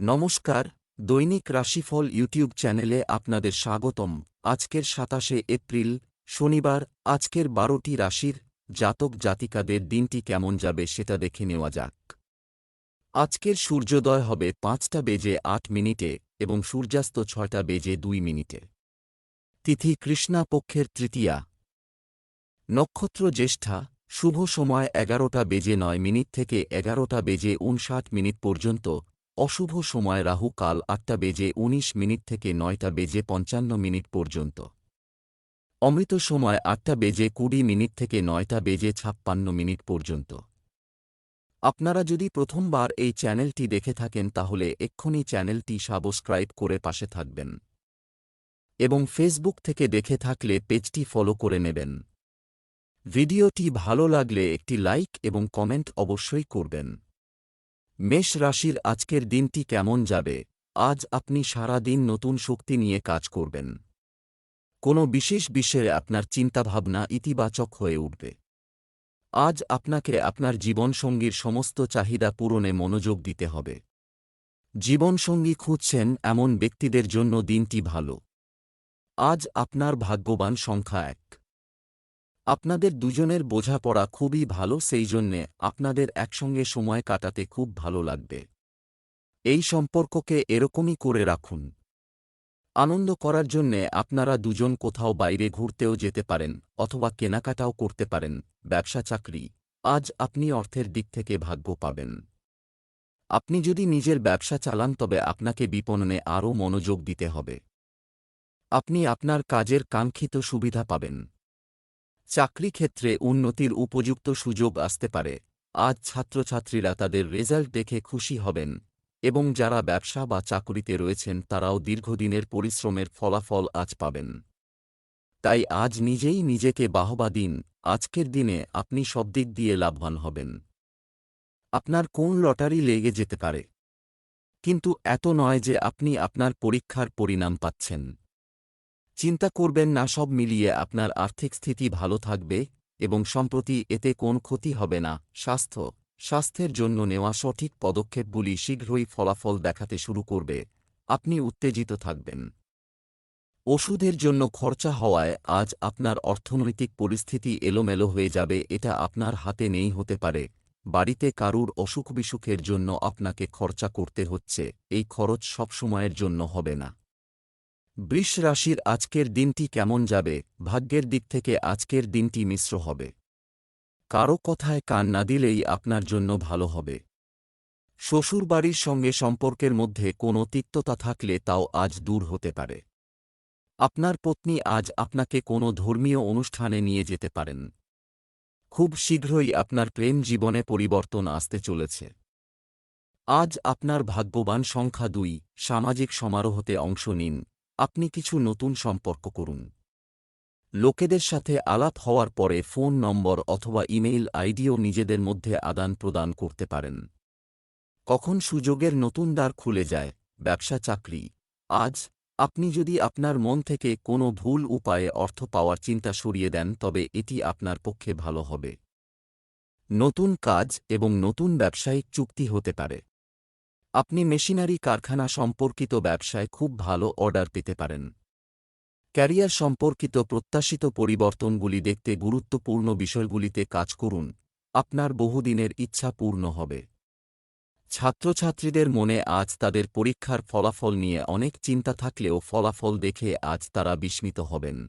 নমস্কার, দৈনিক রাশিফল ইউটিউব চ্যানেলে আপনাদের স্বাগতম। আজকের সাতাশে এপ্রিল, শনিবার, আজকের বারোটি রাশির জাতক জাতিকাদের দিনটি কেমন যাবে সেটা দেখে নেওয়া যাক। আজকের সূর্যোদয় হবে পাঁচটা বেজে আট মিনিটে এবং সূর্যাস্ত ছয়টা বেজে দুই মিনিটে। তিথি কৃষ্ণা পক্ষের তৃতীয়া। নক্ষত্র জ্যেষ্ঠা, শুভ সময় এগারোটা বেজে নয় মিনিট থেকে এগারোটা বেজে উনষাট মিনিট পর্যন্ত অশুভ সময় রাহু কাল আটটা বেজে ১৯ মিনিট থেকে নয়টা বেজে পঞ্চান্ন মিনিট পর্যন্ত। অমৃত সময় আটটা বেজে কুড়ি মিনিট থেকে নয়টা বেজে ছাপ্পান্ন মিনিট পর্যন্ত। আপনারা যদি প্রথমবার এই চ্যানেলটি দেখে থাকেন তাহলে এক্ষুনি চ্যানেলটি সাবস্ক্রাইব করে পাশে থাকবেন। এবং ফেসবুক থেকে দেখে থাকলে পেজটি ফলো করে নেবেন। ভিডিওটি ভালো লাগলে একটি লাইক এবং কমেন্ট অবশ্যই করবেন। মেষ রাশির আজকের দিনটি কেমন যাবে? আজ আপনি সারা দিন নতুন শক্তি নিয়ে কাজ করবেন। কোনো বিশেষ বিষয়ে আপনার চিন্তাভাবনা ইতিবাচক হয়ে উঠবে। আজ আপনাকে আপনার জীবনসঙ্গীর সমস্ত চাহিদা পূরণে মনোযোগ দিতে হবে। জীবনসঙ্গী খুঁজছেন এমন ব্যক্তিদের জন্য দিনটি ভালো। আজ আপনার ভাগ্যবান সংখ্যা এক। আপনাদের দুজনের বোঝাপড়া খুবই ভালো, সেই জন্যে আপনাদের একসঙ্গে সময় কাটাতে খুব ভালো লাগবে। এই সম্পর্ককে এরকমই করে রাখুন। আনন্দ করার জন্যে আপনারা দুজন কোথাও বাইরে ঘুরতেও যেতে পারেন অথবা কেনাকাটাও করতে পারেন, ব্যবসা চাকরি। আজ আপনি অর্থের দিক থেকে ভাগ্য পাবেন। আপনি যদি নিজের ব্যবসা চালান, তবে আপনাকে বিপণনে আরও মনোযোগ দিতে হবে। আপনি আপনার কাজের কাঙ্ক্ষিত সুবিধা পাবেন। চাকরি ক্ষেত্রে উন্নতির উপযুক্ত সুযোগ আসতে পারে। আজ ছাত্রছাত্রীরা তাদের রেজাল্ট দেখে খুশি হবেন এবং যারা ব্যবসা বা চাকুরিতে রয়েছেন তারাও দীর্ঘদিনের পরিশ্রমের ফলাফল আজ পাবেন। তাই আজ নিজেই নিজেকে বাহবা দিন, আজকের দিনে আপনি সব দিক দিয়ে লাভবান হবেন। আপনার কোন লটারি লেগে যেতে পারে? কিন্তু এত নয় যে আপনি আপনার পরীক্ষার পরিণাম পাচ্ছেন। চিন্তা করবেন না, সব মিলিয়ে আপনার আর্থিক স্থিতি ভালো থাকবে এবং সম্প্রতি এতে কোন ক্ষতি হবে না। স্বাস্থ্য, স্বাস্থ্যের জন্য নেওয়া সঠিক পদক্ষেপগুলি শীঘ্রই ফলাফল দেখাতে শুরু করবে। আপনি উত্তেজিত থাকবেন। ওষুধের জন্য খরচা হওয়ায় আজ আপনার অর্থনৈতিক পরিস্থিতি এলোমেলো হয়ে যাবে, এটা আপনার হাতে নেই হতে পারে। বাড়িতে কারুর অসুখ বিসুখের জন্য আপনাকে খরচা করতে হচ্ছে, এই খরচ সবসময়ের জন্য হবে না। বৃষ রাশির আজকের দিনটি কেমন যাবে? ভাগ্যের দিক থেকে আজকের দিনটি মিশ্র হবে। কারও কথায় কান না দিলেই আপনার জন্য ভালো হবে। শ্বশুরবাড়ির সঙ্গে সম্পর্কের মধ্যে কোনো তিক্ততা থাকলে তাও আজ দূর হতে পারে। আপনার পত্নী আজ আপনাকে কোনো ধর্মীয় অনুষ্ঠানে নিয়ে যেতে পারেন। খুব শীঘ্রই আপনার প্রেম জীবনে পরিবর্তন আসতে চলেছে। আজ আপনার ভাগ্যবান সংখ্যা দুই, সামাজিক সমারোহতে অংশ নিন। আপনি কিছু নতুন সম্পর্ক করুন। লোকেদের সাথে আলাপ হওয়ার পরে ফোন নম্বর অথবা ইমেইল আইডিও নিজেদের মধ্যে আদান প্রদান করতে পারেন। কখন সুযোগের নতুন দ্বার খুলে যায়, ব্যবসা চাকরি। আজ, আপনি যদি আপনার মন থেকে কোনো ভুল উপায়ে অর্থ পাওয়ার চিন্তা সরিয়ে দেন, তবে এটি আপনার পক্ষে ভালো হবে। নতুন কাজ এবং নতুন ব্যবসায়িক চুক্তি হতে পারে। আপনি মেশিনারি কারখানা সম্পর্কিত ব্যবসায় খুব ভালো অর্ডার পেতে পারেন। ক্যারিয়ার সম্পর্কিত প্রত্যাশিত পরিবর্তনগুলি দেখতে গুরুত্বপূর্ণ বিষয়গুলিতে কাজ করুন। আপনার বহুদিনের ইচ্ছা পূর্ণ হবে। ছাত্রছাত্রীদের মনে আজ তাদের পরীক্ষার ফলাফল নিয়ে অনেক চিন্তা থাকলেও ফলাফল দেখে আজ তারা বিস্মিত হবেন।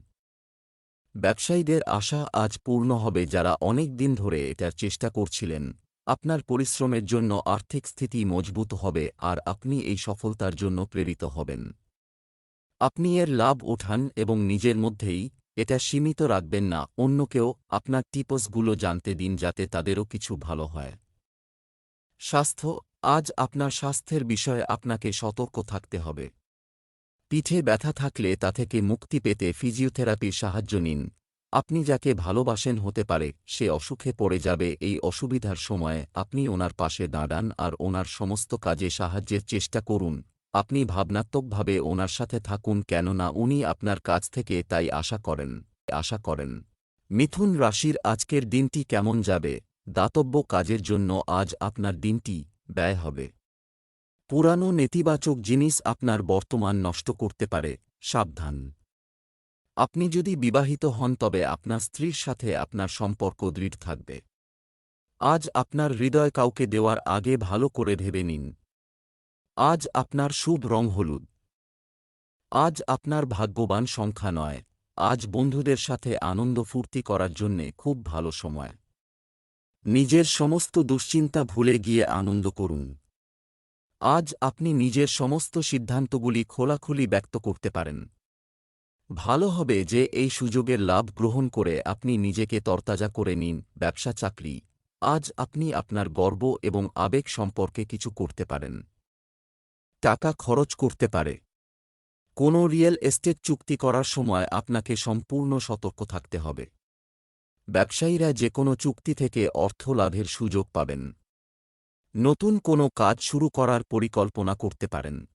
ব্যবসায়ীদের আশা আজ পূর্ণ হবে যারা অনেক দিন ধরে এটার চেষ্টা করছিলেন। আপনার পরিশ্রমের জন্য আর্থিক স্থিতি মজবুত হবে আর আপনি এই সফলতার জন্য প্রেরিত হবেন। আপনি এর লাভ ওঠান এবং নিজের মধ্যেই এটা সীমিত রাখবেন না অন্যকেও আপনার টিপসগুলো জানতে দিন যাতে তাদেরও কিছু ভালো হয়। স্বাস্থ্য, আজ আপনার স্বাস্থ্যের বিষয়ে আপনাকে সতর্ক থাকতে হবে। পিঠে ব্যথা থাকলে তা থেকে মুক্তি পেতে ফিজিওথেরাপির সাহায্য নিন। আপনি যাকে ভালোবাসেন হতে পারে, সে অসুখে পড়ে যাবে, এই অসুবিধার সময়ে আপনি ওনার পাশে দাঁড়ান আর ওনার সমস্ত কাজে সাহায্যের চেষ্টা করুন। আপনি ভাবনাত্মকভাবে ওনার সাথে থাকুন কেননা উনি আপনার কাছ থেকে তাই আশা করেন আশা করেন। মিথুন রাশির আজকের দিনটি কেমন যাবে? দাতব্য কাজের জন্য আজ আপনার দিনটি ব্যয় হবে। পুরানো নেতিবাচক জিনিস আপনার বর্তমান নষ্ট করতে পারে, সাবধান। আপনি যদি বিবাহিত হন, তবে আপনার স্ত্রীর সাথে আপনার সম্পর্ক দৃঢ় থাকবে। আজ আপনার হৃদয় কাউকে দেওয়ার আগে ভালো করে ভেবে নিন। আজ আপনার শুভ রং হলুদ। আজ আপনার ভাগ্যবান সংখ্যা নয়। আজ বন্ধুদের সাথে আনন্দ ফুর্তি করার জন্যে খুব ভালো সময়। নিজের সমস্ত দুশ্চিন্তা ভুলে গিয়ে আনন্দ করুন। আজ আপনি নিজের সমস্ত সিদ্ধান্তগুলি খোলাখুলি ব্যক্ত করতে পারেন। ভালো হবে যে এই সুযোগের লাভ গ্রহণ করে আপনি নিজেকে তরতাজা করে নিন, ব্যবসা, চাকরি। আজ আপনি আপনার গর্ব এবং আবেগ সম্পর্কে কিছু করতে পারেন। টাকা খরচ করতে পারে। কোনো রিয়েল এস্টেট চুক্তি করার সময় আপনাকে সম্পূর্ণ সতর্ক থাকতে হবে। ব্যবসায়ীরা যে কোনো চুক্তি থেকে অর্থ লাভের সুযোগ পাবেন। নতুন কোনো কাজ শুরু করার পরিকল্পনা করতে পারেন।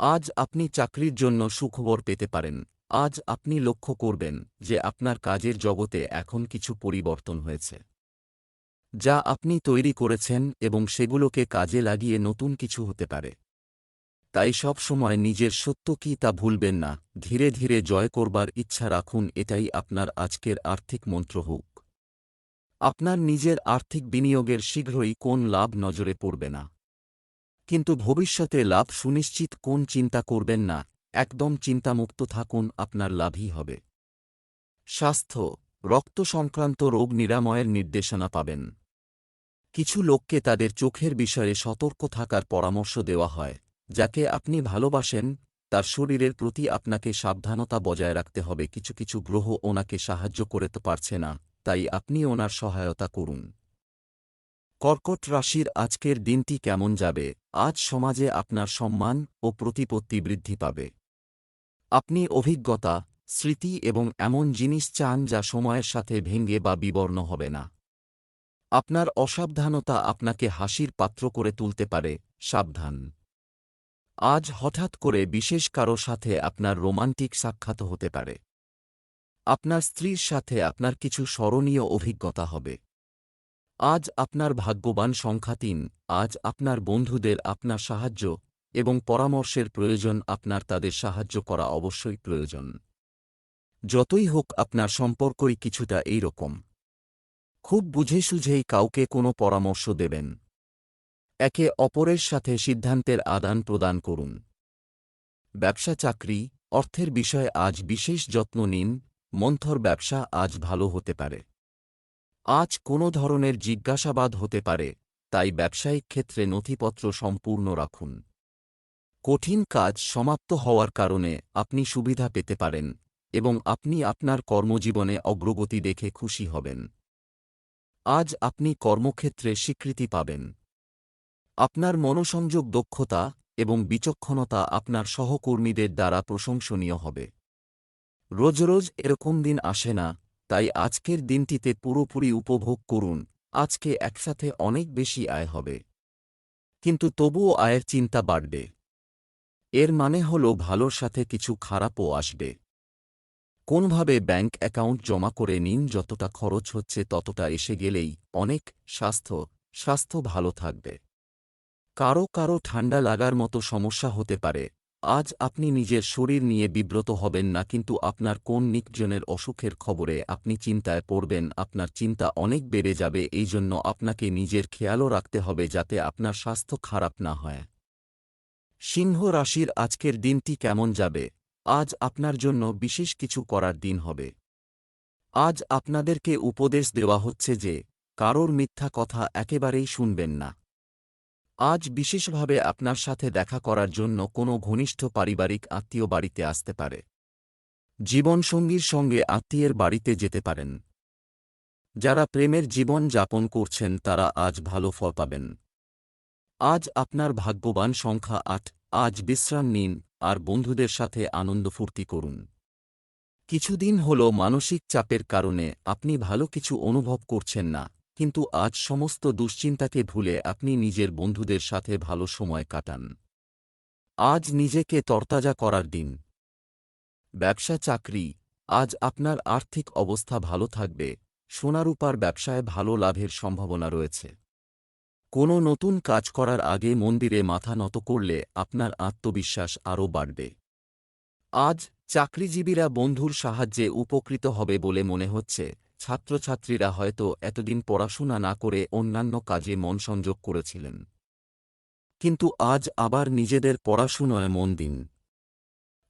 আজ আপনি চাকরির জন্য সুখবর পেতে পারেন। আজ আপনি লক্ষ্য করবেন যে আপনার কাজের জগতে এখন কিছু পরিবর্তন হয়েছে। যা আপনি তৈরি করেছেন এবং সেগুলোকে কাজে লাগিয়ে নতুন কিছু হতে পারে। তাই সব সময় নিজের সত্য কি তা ভুলবেন না, ধীরে ধীরে জয় করবার ইচ্ছা রাখুন, এটাই আপনার আজকের আর্থিক মন্ত্র হোক। আপনার নিজের আর্থিক বিনিয়োগের শীঘ্রই কোন লাভ নজরে পড়বে না। কিন্তু ভবিষ্যতে লাভ সুনিশ্চিত কোন চিন্তা করবেন না, একদম চিন্তামুক্ত থাকুন, আপনার লাভই হবে। স্বাস্থ্য, রক্ত সংক্রান্ত রোগ নিরাময়ের নির্দেশনা পাবেন। কিছু লোককে তাদের চোখের বিষয়ে সতর্ক থাকার পরামর্শ দেওয়া হয়, যাকে আপনি ভালোবাসেন, তার শরীরের প্রতি আপনাকে সাবধানতা বজায় রাখতে হবে, কিছু কিছু গ্রহ ওনাকে সাহায্য করতে পারছে না, তাই আপনি ওনার সহায়তা করুন। কর্কট রাশির আজকের দিনটি কেমন যাবে? আজ সমাজে আপনার সম্মান ও প্রতিপত্তি বৃদ্ধি পাবে। আপনি অভিজ্ঞতা, স্মৃতি এবং এমন জিনিস চান যা সময়ের সাথে ভেঙ্গে বা বিবর্ণ হবে না। আপনার অসাবধানতা আপনাকে হাসির পাত্র করে তুলতে পারে, সাবধান। আজ হঠাৎ করে বিশেষ কারও সাথে আপনার রোমান্টিক সাক্ষাৎ হতে পারে। আপনার স্ত্রীর সাথে আপনার কিছু স্মরণীয় অভিজ্ঞতা হবে। আজ আপনার ভাগ্যবান সংখ্যা তিন, আজ আপনার বন্ধুদের আপনার সাহায্য এবং পরামর্শের প্রয়োজন আপনার তাদের সাহায্য করা অবশ্যই প্রয়োজন। যতই হোক আপনার সম্পর্কই কিছুটা এই রকম খুব বুঝে সুঝেই কাউকে কোনো পরামর্শ দেবেন। একে অপরের সাথে সিদ্ধান্তের আদান প্রদান করুন। ব্যবসা চাকরি, অর্থের বিষয়ে আজ বিশেষ যত্ন নিন, মন্থর ব্যবসা আজ ভালো হতে পারে। আজ কোনো ধরনের জিজ্ঞাসাবাদ হতে পারে, তাই ব্যবসায়িক ক্ষেত্রে নথিপত্র সম্পূর্ণ রাখুন। কঠিন কাজ সমাপ্ত হওয়ার কারণে আপনি সুবিধা পেতে পারেন এবং আপনি আপনার কর্মজীবনে অগ্রগতি দেখে খুশি হবেন। আজ আপনি কর্মক্ষেত্রে স্বীকৃতি পাবেন। আপনার মনোসংযোগ দক্ষতা এবং বিচক্ষণতা আপনার সহকর্মীদের দ্বারা প্রশংসনীয় হবে। রোজ রোজ এরকম দিন আসে না তাই আজকের দিনটিতে পুরোপুরি উপভোগ করুন। আজকে একসাথে অনেক বেশি আয় হবে। কিন্তু তবুও আয়ের চিন্তা বাড়বে। এর মানে হল ভালোর সাথে কিছু খারাপও আসবে। কোনভাবে ব্যাংক অ্যাকাউন্ট জমা করে নিন যতটা খরচ হচ্ছে ততটা এসে গেলেই অনেক স্বাস্থ্য স্বাস্থ্য ভালো থাকবে। কারও কারও ঠান্ডা লাগার মতো সমস্যা হতে পারে। আজ আপনি নিজের শরীর নিয়ে বিব্রত হবেন না, কিন্তু আপনার কোন নিকজনের অসুখের খবরে আপনি চিন্তায় পড়বেন? আপনার চিন্তা অনেক বেড়ে যাবে এই জন্য আপনাকে নিজের খেয়ালও রাখতে হবে যাতে আপনার স্বাস্থ্য খারাপ না হয়। সিংহ রাশির আজকের দিনটি কেমন যাবে? আজ আপনার জন্য বিশেষ কিছু করার দিন হবে। আজ আপনাদেরকে উপদেশ দেওয়া হচ্ছে যে, কারোর মিথ্যা কথা একেবারেই শুনবেন না। আজ বিশেষভাবে আপনার সাথে দেখা করার জন্য কোনো ঘনিষ্ঠ পারিবারিক আত্মীয় বাড়িতে আসতে পারে। জীবনসঙ্গীর সঙ্গে আত্মীয়ের বাড়িতে যেতে পারেন। যারা প্রেমের জীবন যাপন করছেন, তারা আজ ভালো ফল পাবেন। আজ আপনার ভাগ্যবান সংখ্যা আট। আজ বিশ্রাম নিন আর বন্ধুদের সাথে আনন্দ ফুর্তি করুন। কিছুদিন হল মানসিক চাপের কারণে আপনি ভালো কিছু অনুভব করছেন না। কিন্তু আজ সমস্ত দুশ্চিন্তাকে ভুলে আপনি নিজের বন্ধুদের সাথে ভালো সময় কাটান। আজ নিজেকে তরতাজা করার দিন। ব্যবসা চাকরি। আজ আপনার আর্থিক অবস্থা ভালো থাকবে। সোনারূপার ব্যবসায় ভালো লাভের সম্ভাবনা রয়েছে। কোনো নতুন কাজ করার আগে মন্দিরে মাথা নত করলে আপনার আত্মবিশ্বাস আরও বাড়বে। আজ চাকরিজীবীরা বন্ধুর সাহায্যে উপকৃত হবে বলে মনে হচ্ছে। ছাত্রছাত্রীরা হয়তো এতদিন পড়াশোনা না করে অন্যান্য কাজে মন সংযোগ করেছিলেন। কিন্তু আজ আবার নিজেদের পড়াশুনোয় মন দিন।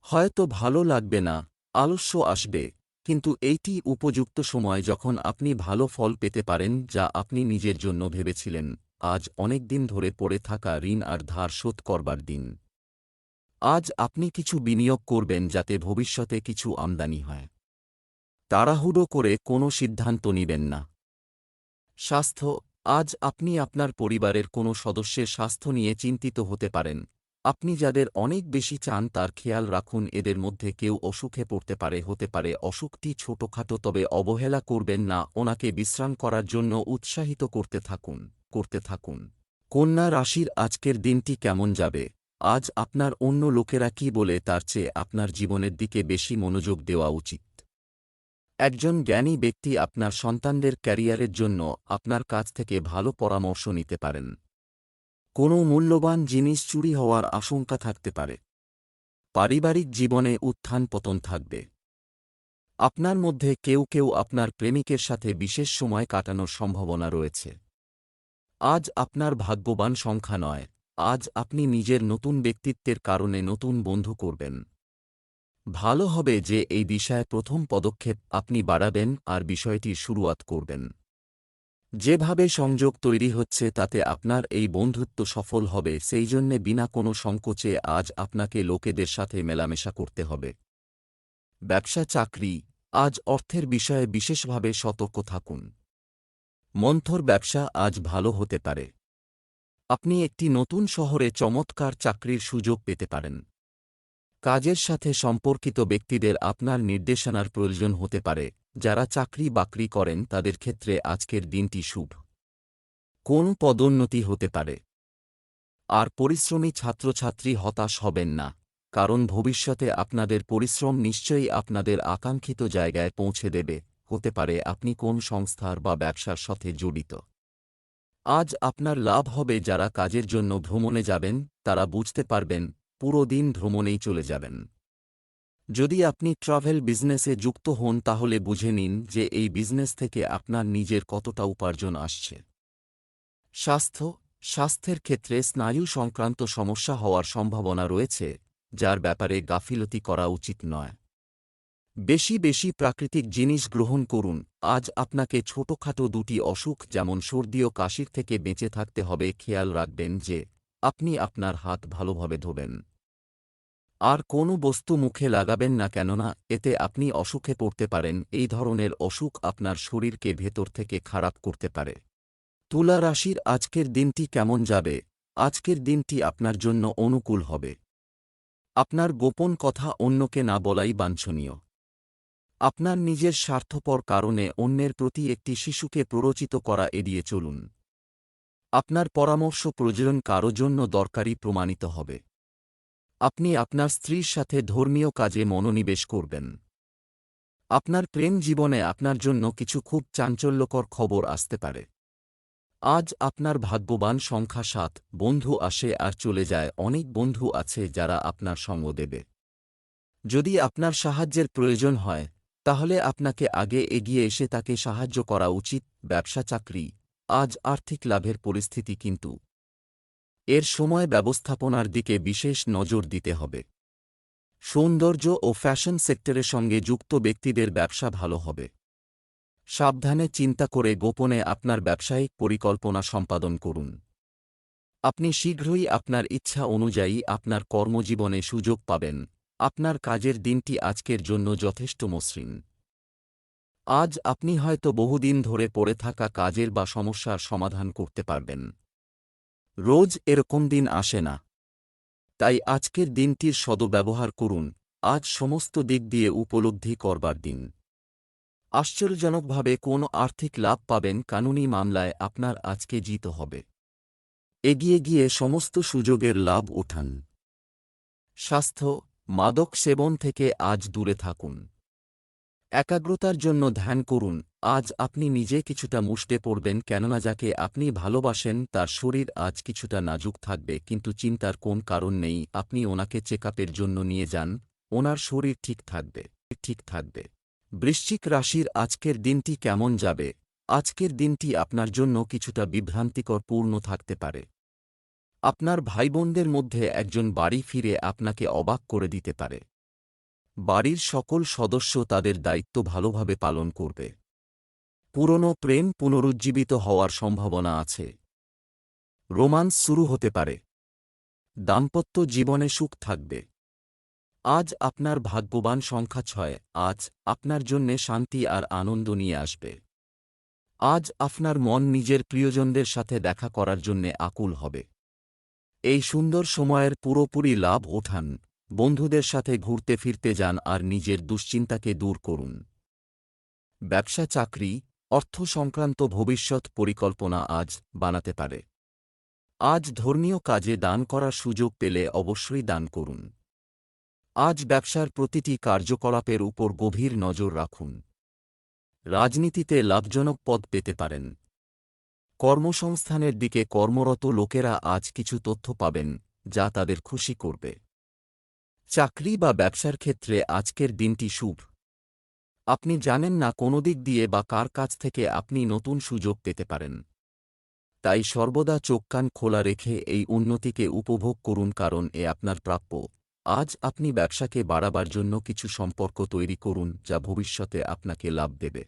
হয়তো ভালো লাগবে না, আলস্য আসবে, কিন্তু এইটি উপযুক্ত সময় যখন আপনি ভালো ফল পেতে পারেন যা আপনি নিজের জন্য ভেবেছিলেন, আজ অনেক দিন ধরে পড়ে থাকা ঋণ আর ধার শোধ করবার দিন। আজ আপনি কিছু বিনিয়োগ করবেন যাতে ভবিষ্যতে কিছু আমদানি হয়। তাড়াহুড়ো করে কোনো সিদ্ধান্ত নিবেন না। স্বাস্থ্য, আজ আপনি আপনার পরিবারের কোনো সদস্যের স্বাস্থ্য নিয়ে চিন্তিত হতে পারেন। আপনি যাদের অনেক বেশি চান তার খেয়াল রাখুন, এদের মধ্যে কেউ অসুখে পড়তে পারে, হতে পারে অসুখটি ছোটখাটো, তবে অবহেলা করবেন না, ওনাকে বিশ্রাম করার জন্য উৎসাহিত করতে থাকুন করতে থাকুন। কন্যা রাশির আজকের দিনটি কেমন যাবে? আজ আপনার অন্য লোকেরা কি বলে, তার চেয়ে আপনার জীবনের দিকে বেশি মনোযোগ দেওয়া উচিত। একজন জ্ঞানী ব্যক্তি আপনার সন্তানদের ক্যারিয়ারের জন্য আপনার কাছ থেকে ভালো পরামর্শ নিতে পারেন। কোনো মূল্যবান জিনিস চুরি হওয়ার আশঙ্কা থাকতে পারে। পারিবারিক জীবনে উত্থান পতন থাকবে। আপনার মধ্যে কেউ কেউ আপনার প্রেমিকের সাথে বিশেষ সময় কাটানোর সম্ভাবনা রয়েছে। আজ আপনার ভাগ্যবান সংখ্যা নয়। আজ আপনি নিজের নতুন ব্যক্তিত্বের কারণে নতুন বন্ধু করবেন। ভালো হবে যে এই বিষয়ে প্রথম পদক্ষেপ আপনি বাড়াবেন আর বিষয়টির শুরুয়াত করবেন। যেভাবে সংযোগ তৈরি হচ্ছে তাতে আপনার এই বন্ধুত্ব সফল হবে, সেই জন্যে বিনা কোনো সংকোচে আজ আপনাকে লোকেদের সাথে মেলামেশা করতে হবে। ব্যবসা চাকরি, আজ অর্থের বিষয়ে বিশেষভাবে সতর্ক থাকুন। মন্থর ব্যবসা আজ ভালো হতে পারে। আপনি একটি নতুন শহরে চমৎকার চাকরির সুযোগ পেতে পারেন। কাজের সাথে সম্পর্কিত ব্যক্তিদের আপনার নির্দেশনার প্রয়োজন হতে পারে, যারা চাকরি বাকরি করেন তাদের ক্ষেত্রে আজকের দিনটি শুভ। কোন পদোন্নতি হতে পারে? আর পরিশ্রমী ছাত্রছাত্রী হতাশ হবেন না, কারণ ভবিষ্যতে আপনাদের পরিশ্রম নিশ্চয়ই আপনাদের আকাঙ্ক্ষিত জায়গায় পৌঁছে দেবে, হতে পারে আপনি কোন সংস্থার বা ব্যবসার সাথে জড়িত। আজ আপনার লাভ হবে যারা কাজের জন্য ভ্রমণে যাবেন, তারা বুঝতে পারবেন পুরো দিন ভ্রমণেই চলে যাবেন। যদি আপনি ট্রাভেল বিজনেসে যুক্ত হন, তাহলে বুঝে নিন যে এই বিজনেস থেকে আপনার নিজের কতটা উপার্জন আসছে। স্বাস্থ্য, স্বাস্থ্যের ক্ষেত্রে স্নায়ু সংক্রান্ত সমস্যা হওয়ার সম্ভাবনা রয়েছে, যার ব্যাপারে গাফিলতি করা উচিত নয়। বেশি বেশি প্রাকৃতিক জিনিস গ্রহণ করুন। আজ আপনাকে ছোটখাটো দুটি অসুখ, যেমন সর্দি ও কাশির থেকে বেঁচে থাকতে হবে, খেয়াল রাখবেন যে আপনি আপনার হাত ভালোভাবে ধোবেন। আর কোনো বস্তু মুখে লাগাবেন না কেননা, এতে আপনি অসুখে পড়তে পারেন, এই ধরনের অসুখ আপনার শরীরকে ভেতর থেকে খারাপ করতে পারে। তুলা রাশির আজকের দিনটি কেমন যাবে? আজকের দিনটি আপনার জন্য অনুকূল হবে। আপনার গোপন কথা অন্যকে না বলাই বাঞ্ছনীয়। আপনার নিজের স্বার্থপর কারণে অন্যের প্রতি একটি শিশুকে প্ররোচিত করা এড়িয়ে চলুন। আপনার পরামর্শ প্রয়োজন কারও জন্য দরকারি প্রমাণিত হবে। আপনি আপনার স্ত্রীর সাথে ধর্মীয় কাজে মনোনিবেশ করবেন। আপনার প্রেম জীবনে আপনার জন্য কিছু খুব চাঞ্চল্যকর খবর আসতে পারে। আজ আপনার ভাগ্যবান সংখ্যা সাত, বন্ধু আসে আর চলে যায়, অনেক বন্ধু আছে যারা আপনার সঙ্গ দেবে। যদি আপনার সাহায্যের প্রয়োজন হয়, তাহলে আপনাকে আগে এগিয়ে এসে তাকে সাহায্য করা উচিত, ব্যবসা চাকরি, আজ আর্থিক লাভের পরিস্থিতি কিন্তু এর সময় ব্যবস্থাপনার দিকে বিশেষ নজর দিতে হবে। সৌন্দর্য ও ফ্যাশন সেক্টরের সঙ্গে যুক্ত ব্যক্তিদের ব্যবসা ভালো হবে। সাবধানে চিন্তা করে গোপনে আপনার ব্যবসায়িক পরিকল্পনা সম্পাদন করুন। আপনি শীঘ্রই আপনার ইচ্ছা অনুযায়ী আপনার কর্মজীবনে সুযোগ পাবেন। আপনার কাজের দিনটি আজকের জন্য যথেষ্ট মসৃণ। আজ আপনি হয়তো বহুদিন ধরে পড়ে থাকা কাজের বা সমস্যার সমাধান করতে পারবেন। রোজ এরকম দিন আসে না। তাই আজকের দিনটির সদব্যবহার করুন, আজ সমস্ত দিক দিয়ে উপলব্ধি করবার দিন। আশ্চর্যজনকভাবে কোন আর্থিক লাভ পাবেন কানুনি মামলায় আপনার আজকে জিত হবে। এগিয়ে গিয়ে সমস্ত সুযোগের লাভ ওঠান স্বাস্থ্য, মাদক সেবন থেকে আজ দূরে থাকুন। একাগ্রতার জন্য ধ্যান করুন। আজ আপনি নিজে কিছুটা মুষ্টে পড়বেন কেননা যাকে আপনি ভালোবাসেন তার শরীর আজ কিছুটা নাজুক থাকবে কিন্তু চিন্তার কোন কারণ নেই, আপনি ওনাকে চেকআপের জন্য নিয়ে যান, ওনার শরীর ঠিক থাকবে ঠিক থাকবে। বৃশ্চিক রাশির আজকের দিনটি কেমন যাবে? আজকের দিনটি আপনার জন্য কিছুটা বিভ্রান্তিকর পূর্ণ থাকতে পারে। আপনার ভাইবোনদের মধ্যে একজন বাড়ি ফিরে আপনাকে অবাক করে দিতে পারে। বাড়ির সকল সদস্য তাদের দায়িত্ব ভালোভাবে পালন করবে। পুরনো প্রেম পুনরুজ্জীবিত হওয়ার সম্ভাবনা আছে। রোমান্স শুরু হতে পারে। দাম্পত্য জীবনে সুখ থাকবে। আজ আপনার ভাগ্যবান সংখ্যা ছয়, আজ আপনার জন্যে শান্তি আর আনন্দ নিয়ে আসবে। আজ আপনার মন নিজের প্রিয়জনদের সাথে দেখা করার জন্যে আকুল হবে। এই সুন্দর সময়ের পুরোপুরি লাভ ওঠান। বন্ধুদের সাথে ঘুরতে ফিরতে যান আর নিজের দুশ্চিন্তাকে দূর করুন। ব্যবসা চাকরি, অর্থ সংক্রান্ত ভবিষ্যৎ পরিকল্পনা আজ বানাতে পারে। আজ ধর্মীয় কাজে দান করার সুযোগ পেলে অবশ্যই দান করুন। আজ ব্যবসার প্রতিটি কার্যকলাপের উপর গভীর নজর রাখুন। রাজনীতিতে লাভজনক পদ পেতে পারেন। কর্মসংস্থানের দিকে কর্মরত লোকেরা আজ কিছু তথ্য পাবেন, যা তাদের খুশি করবে। চাকরি বা ব্যবসার ক্ষেত্রে আজকের দিনটি শুভ। আপনি জানেন না কোনো দিক দিয়ে বা কার কাছ থেকে আপনি নতুন সুযোগ পেতে পারেন। তাই সর্বদা চোখ কান খোলা রেখে এই উন্নতিকে উপভোগ করুন কারণ এ আপনার প্রাপ্য। আজ আপনি ব্যবসাকে বাড়াবার জন্য কিছু সম্পর্ক তৈরি করুন যা ভবিষ্যতে আপনাকে লাভ দেবে।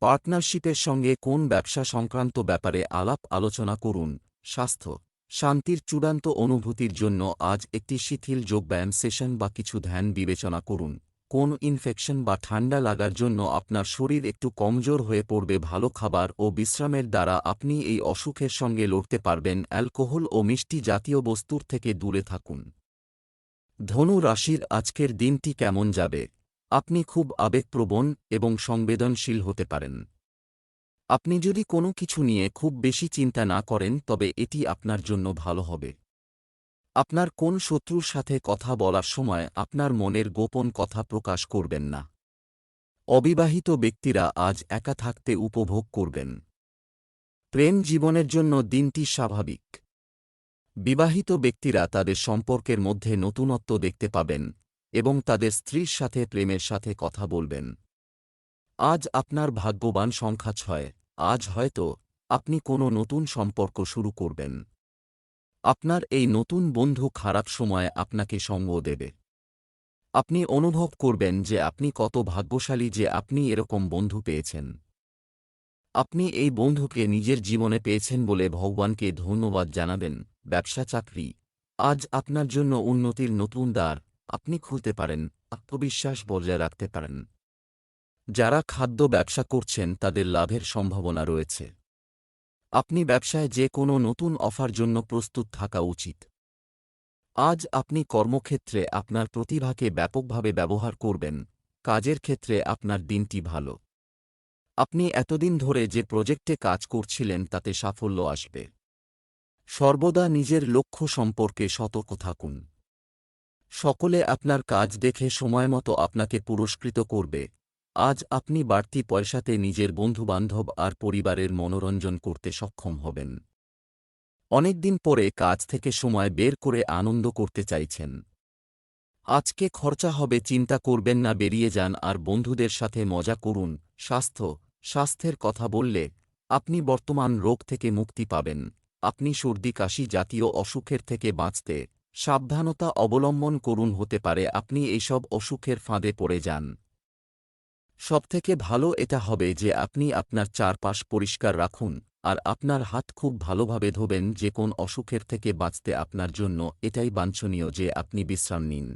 পার্টনারশিপের সঙ্গে কোন ব্যবসা সংক্রান্ত ব্যাপারে আলাপ আলোচনা করুন। স্বাস্থ্য শান্তির চূড়ান্ত অনুভূতির জন্য আজ একটি শিথিল যোগব্যায়াম সেশন বা কিছু ধ্যান বিবেচনা করুন। কোন ইনফেকশন বা ঠান্ডা লাগার জন্য আপনার শরীর একটু কমজোর হয়ে পড়বে ভালো খাবার ও বিশ্রামের দ্বারা আপনি এই অসুখের সঙ্গে লড়তে পারবেন অ্যালকোহল ও মিষ্টি জাতীয় বস্তুর থেকে দূরে থাকুন। ধনু রাশির আজকের দিনটি কেমন যাবে? আপনি খুব আবেগপ্রবণ এবং সংবেদনশীল হতে পারেন। আপনি যদি কোনো কিছু নিয়ে খুব বেশি চিন্তা না করেন, তবে এটি আপনার জন্য ভালো হবে। আপনার কোন শত্রুর সাথে কথা বলার সময় আপনার মনের গোপন কথা প্রকাশ করবেন না। অবিবাহিত ব্যক্তিরা আজ একা থাকতে উপভোগ করবেন। প্রেম জীবনের জন্য দিনটি স্বাভাবিক। বিবাহিত ব্যক্তিরা তাদের সম্পর্কের মধ্যে নতুনত্ব দেখতে পাবেন এবং তাদের স্ত্রীর সাথে প্রেমের সাথে কথা বলবেন। আজ আপনার ভাগ্যবান সংখ্যা ছয়। আজ হয়তো আপনি কোনো নতুন সম্পর্ক শুরু করবেন। আপনার এই নতুন বন্ধু খারাপ সময়ে আপনাকে সঙ্গ দেবে। আপনি অনুভব করবেন যে আপনি কত ভাগ্যশালী যে আপনি এরকম বন্ধু পেয়েছেন। আপনি এই বন্ধুকে নিজের জীবনে পেয়েছেন বলে ভগবানকে ধন্যবাদ জানাবেন। ব্যবসা, চাকরি, আজ আপনার জন্য উন্নতির নতুন দ্বার আপনি খুলতে পারেন। আত্মবিশ্বাস বজায় রাখতে পারেন। যারা খাদ্য ব্যবসা করছেন তাদের লাভের সম্ভাবনা রয়েছে। আপনি ব্যবসায় যে কোনো নতুন অফার জন্য প্রস্তুত থাকা উচিত। আজ আপনি কর্মক্ষেত্রে আপনার প্রতিভাকে ব্যাপকভাবে ব্যবহার করবেন, কাজের ক্ষেত্রে আপনার দিনটি ভালো। আপনি এতদিন ধরে যে প্রজেক্টে কাজ করছিলেন তাতে সাফল্য আসবে। সর্বদা নিজের লক্ষ্য সম্পর্কে সতর্ক থাকুন। সকলে আপনার কাজ দেখে সময়মতো আপনাকে পুরস্কৃত করবে আজ আপনি বাড়তি পয়সাতে নিজের বন্ধুবান্ধব আর পরিবারের মনোরঞ্জন করতে সক্ষম হবেন। অনেকদিন পরে কাজ থেকে সময় বের করে আনন্দ করতে চাইছেন। আজকে খরচা হবে, চিন্তা করবেন না, বেরিয়ে যান আর বন্ধুদের সাথে মজা করুন, স্বাস্থ্য, স্বাস্থ্যের কথা বললে আপনি বর্তমান রোগ থেকে মুক্তি পাবেন। আপনি সর্দি, কাশি জাতীয় অসুখের থেকে বাঁচতে সাবধানতা অবলম্বন করুন, হতে পারে আপনি এইসব অসুখের ফাঁদে পড়ে যান। সবথেকে ভালো এটা হবে যে আপনি আপনার চারপাশ পরিষ্কার রাখুন, আর আপনার হাত খুব ভালোভাবে ধোবেন যে কোন অসুখের থেকে বাঁচতে আপনার জন্য এটাই বাঞ্ছনীয় যে আপনি বিশ্রাম নিন।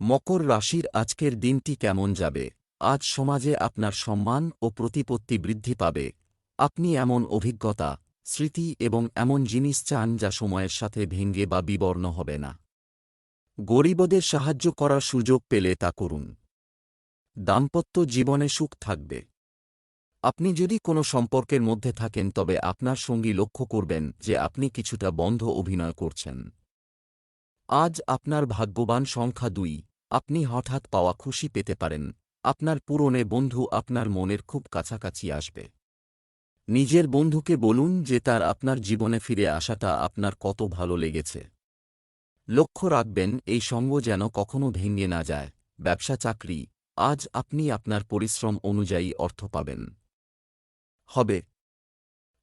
মকর রাশির আজকের দিনটি কেমন যাবে? আজ সমাজে আপনার সম্মান ও প্রতিপত্তি বৃদ্ধি পাবে। আপনি এমন অভিজ্ঞতা, স্মৃতি এবং এমন জিনিস চান যা সময়ের সাথে ভেঙ্গে বা বিবর্ণ হবে না। গরিবদের সাহায্য করার সুযোগ পেলে তা করুন। দাম্পত্য জীবনে সুখ থাকবে। আপনি যদি কোনো সম্পর্কের মধ্যে থাকেন, তবে আপনার সঙ্গী লক্ষ্য করবেন যে আপনি কিছুটা বন্ধ অভিনয় করছেন। আজ আপনার ভাগ্যবান সংখ্যা দুই। আপনি হঠাৎ পাওয়া খুশি পেতে পারেন। আপনার পুরনে বন্ধু আপনার মনের খুব কাছাকাছি আসবে। নিজের বন্ধুকে বলুন যে তার আপনার জীবনে ফিরে আসাটা আপনার কত ভালো লেগেছে। লক্ষ্য রাখবেন, এই সঙ্গ যেন কখনো ভেঙে না যায়। ব্যবসা চাকরি আজ আপনি আপনার পরিশ্রম অনুযায়ী অর্থ পাবেন। হবে।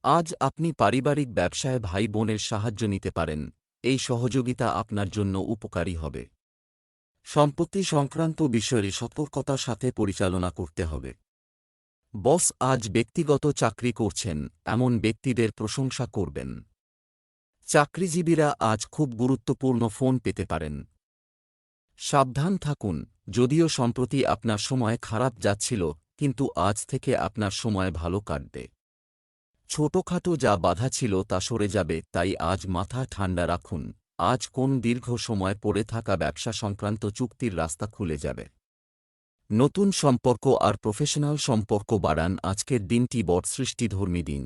আজ আপনি পারিবারিক ব্যবসায় ভাই বোনের সাহায্য নিতে পারেন, এই সহযোগিতা আপনার জন্য উপকারী হবে। সম্পত্তি সংক্রান্ত বিষয়ে সতর্কতার সাথে পরিচালনা করতে হবে। বস আজ ব্যক্তিগত চাকরি করছেন, এমন ব্যক্তিদের প্রশংসা করবেন। চাকরিজীবীরা আজ খুব গুরুত্বপূর্ণ ফোন পেতে পারেন। সাবধান থাকুন। যদিও সম্প্রতি আপনার সময় খারাপ যাচ্ছিল, কিন্তু আজ থেকে আপনার সময় ভালো কাটবে। ছোটখাটো যা বাধা ছিল তা সরে যাবে, তাই আজ মাথা ঠান্ডা রাখুন। আজ কোন দীর্ঘ সময় পড়ে থাকা ব্যবসা সংক্রান্ত চুক্তির রাস্তা খুলে যাবে। নতুন সম্পর্ক আর প্রফেশনাল সম্পর্ক বাড়ান আজকের দিনটি বট সৃষ্টিধর্মী দিন।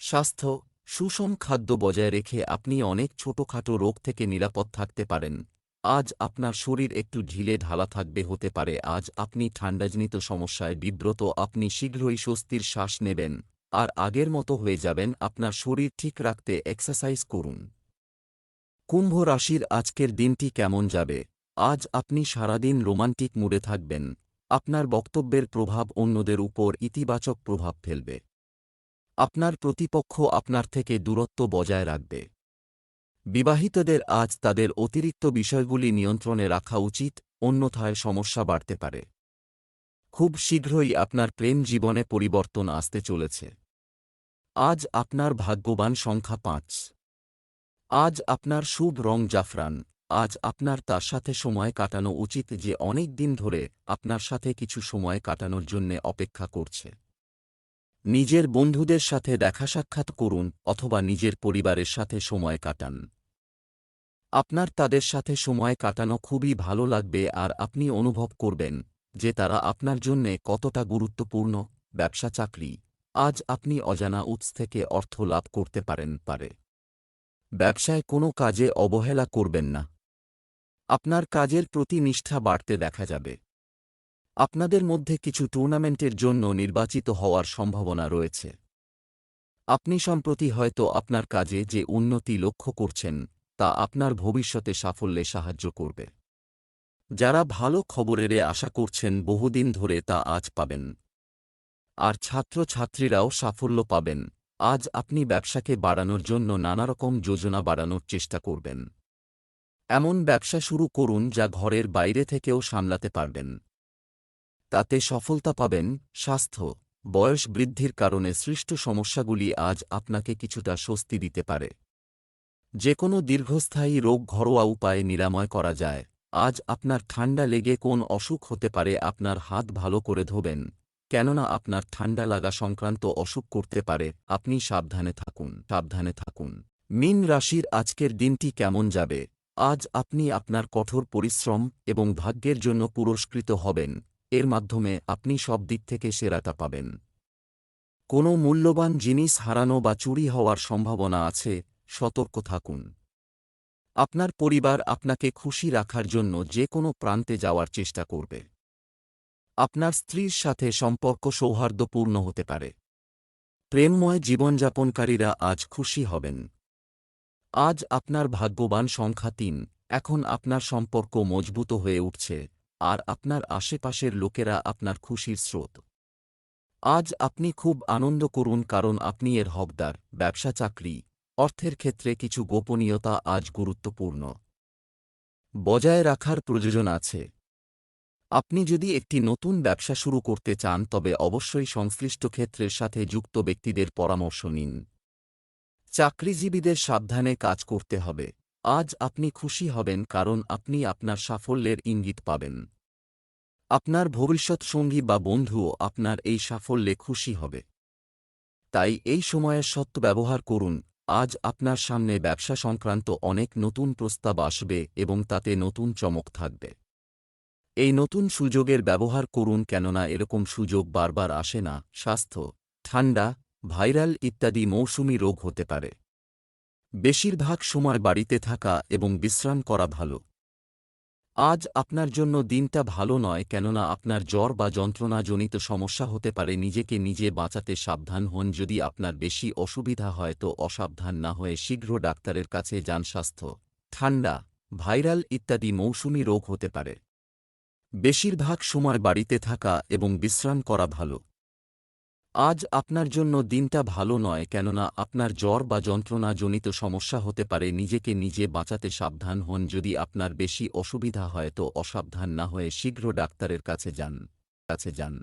স্বাস্থ্য, সুষম খাদ্য বজায় রেখে আপনি অনেক ছোটখাটো রোগ থেকে নিরাপদ থাকতে পারেন। আজ আপনার শরীর একটু ঢিলে ঢালা থাকবে হতে পারে। আজ আপনি ঠান্ডাজনিত সমস্যায় বিব্রত, আপনি শীঘ্রই স্বস্তির শ্বাস নেবেন। আর আগের মতো হয়ে যাবেন, আপনার শরীর ঠিক রাখতে এক্সারসাইজ করুন। কুম্ভ রাশির আজকের দিনটি কেমন যাবে? আজ আপনি সারাদিন রোমান্টিক মুডে থাকবেন। আপনার বক্তব্যের প্রভাব অন্যদের উপর ইতিবাচক প্রভাব ফেলবে। আপনার প্রতিপক্ষ আপনার থেকে দূরত্ব বজায় রাখবে। বিবাহিতদের আজ তাদের অতিরিক্ত বিষয়গুলি নিয়ন্ত্রণে রাখা উচিত, অন্যথায় সমস্যা বাড়তে পারে। খুব শীঘ্রই আপনার প্রেম জীবনে পরিবর্তন আসতে চলেছে। আজ আপনার ভাগ্যবান সংখ্যা পাঁচ। আজ আপনার শুভ রং জাফরান। আজ আপনার তার সাথে সময় কাটানো উচিত যে অনেক দিন ধরে আপনার সাথে কিছু সময় কাটানোর জন্য অপেক্ষা করছে। নিজের বন্ধুদের সাথে দেখা সাক্ষাৎ করুন অথবা নিজের পরিবারের সাথে সময় কাটান। আপনার তাদের সাথে সময় কাটানো খুবই ভালো লাগবে আর আপনি অনুভব করবেন যে তারা আপনার জন্যে কতটা গুরুত্বপূর্ণ, ব্যবসা চাকরি। আজ আপনি অজানা উৎস থেকে অর্থ লাভ করতে পারেন, পারে। ব্যবসায় কোনো কাজে অবহেলা করবেন না। আপনার কাজের প্রতি নিষ্ঠা বাড়তে দেখা যাবে। আপনাদের মধ্যে কিছু টুর্নামেন্টের জন্য নির্বাচিত হওয়ার সম্ভাবনা রয়েছে। আপনি সম্প্রতি হয়তো আপনার কাজে যে উন্নতি লক্ষ্য করছেন তা আপনার ভবিষ্যতে সাফল্যে সাহায্য করবে। যারা ভালো খবরের আশা করছেন, বহুদিন ধরে তা আজ পাবেন। আর ছাত্রছাত্রীরাও সাফল্য পাবেন। আজ আপনি ব্যবসাকে বাড়ানোর জন্য নানারকম যোজনা বাড়ানোর চেষ্টা করবেন। এমন ব্যবসা শুরু করুন যা ঘরের বাইরে থেকেও সামলাতে পারবেন। তাতে সফলতা পাবেন, স্বাস্থ্য, বয়স বৃদ্ধির কারণে সৃষ্ট সমস্যাগুলি আজ আপনাকে কিছুটা স্বস্তি দিতে পারে। যে কোনো দীর্ঘস্থায়ী রোগ ঘরোয়া উপায়ে নিরাময় করা যায়। আজ আপনার ঠান্ডা লেগে কোন অসুখ হতে পারে আপনার হাত ভালো করে ধোবেন। কেননা আপনার ঠান্ডা লাগা সংক্রান্ত অসুখ করতে পারে। আপনি সাবধানে থাকুন সাবধানে থাকুন। মিন রাশির আজকের দিনটি কেমন যাবে? আজ আপনি আপনার কঠোর পরিশ্রম এবং ভাগ্যের জন্য পুরস্কৃত হবেন। এর মাধ্যমে আপনি সব দিক থেকে সেরাটা পাবেন। কোনো মূল্যবান জিনিস হারানো বা চুরি হওয়ার সম্ভাবনা আছে? সতর্ক থাকুন। আপনার পরিবার আপনাকে খুশি রাখার জন্য যে কোনো প্রান্তে যাওয়ার চেষ্টা করবে। আপনার স্ত্রীর সাথে সম্পর্ক সৌহার্দ্যপূর্ণ হতে পারে। প্রেমময় জীবনযাপনকারীরা আজ খুশি হবেন। আজ আপনার ভাগ্যবান সংখ্যা তিন, এখন আপনার সম্পর্ক মজবুত হয়ে উঠছে, আর আপনার আশেপাশের লোকেরা আপনার খুশির স্রোত। আজ আপনি খুব আনন্দ করুন কারণ আপনি এর হকদার, ব্যবসা চাকরি অর্থের ক্ষেত্রে কিছু গোপনীয়তা আজ গুরুত্বপূর্ণ। বজায় রাখার প্রয়োজন আছে। আপনি যদি একটি নতুন ব্যবসা শুরু করতে চান, তবে অবশ্যই সংশ্লিষ্ট ক্ষেত্রের সাথে যুক্ত ব্যক্তিদের পরামর্শ নিন। চাকরিজীবীদের সাবধানে কাজ করতে হবে। আজ আপনি খুশি হবেন, কারণ আপনি আপনার সাফল্যের ইঙ্গিত পাবেন। আপনার ভবিষ্যৎ সঙ্গী বা বন্ধুও আপনার এই সাফল্যে খুশি হবে। তাই এই সময়ের সত্য ব্যবহার করুন। আজ আপনার সামনে ব্যবসা সংক্রান্ত অনেক নতুন প্রস্তাব আসবে এবং তাতে নতুন চমক থাকবে। এই নতুন সুযোগের ব্যবহার করুন কেননা এরকম সুযোগ বারবার আসে না, স্বাস্থ্য, ঠান্ডা, ভাইরাল ইত্যাদি মৌসুমি রোগ হতে পারে। বেশিরভাগ সময় বাড়িতে থাকা এবং বিশ্রাম করা ভালো। আজ আপনার জন্য দিনটা ভালো নয় কেননা আপনার জ্বর বা যন্ত্রণাজনিত সমস্যা হতে পারে, নিজেকে নিজে বাঁচাতে সাবধান হন। যদি আপনার বেশি অসুবিধা হয় তো অসাবধান না হয়ে শীঘ্র ডাক্তারের কাছে যান স্বাস্থ্য। ঠান্ডা, ভাইরাল ইত্যাদি মৌসুমি রোগ হতে পারে। বেশিরভাগ সময় বাড়িতে থাকা এবং বিশ্রাম করা ভালো। আজ আপনার জন্য দিনটা ভালো নয় কেননা আপনার জ্বর বা যন্ত্রণাজনিত সমস্যা হতে পারে, নিজেকে নিজে বাঁচাতে সাবধান হন, যদি আপনার বেশি অসুবিধা হয় তো অসাবধান না হয়ে শীঘ্র ডাক্তারের কাছে যান কাছে যান।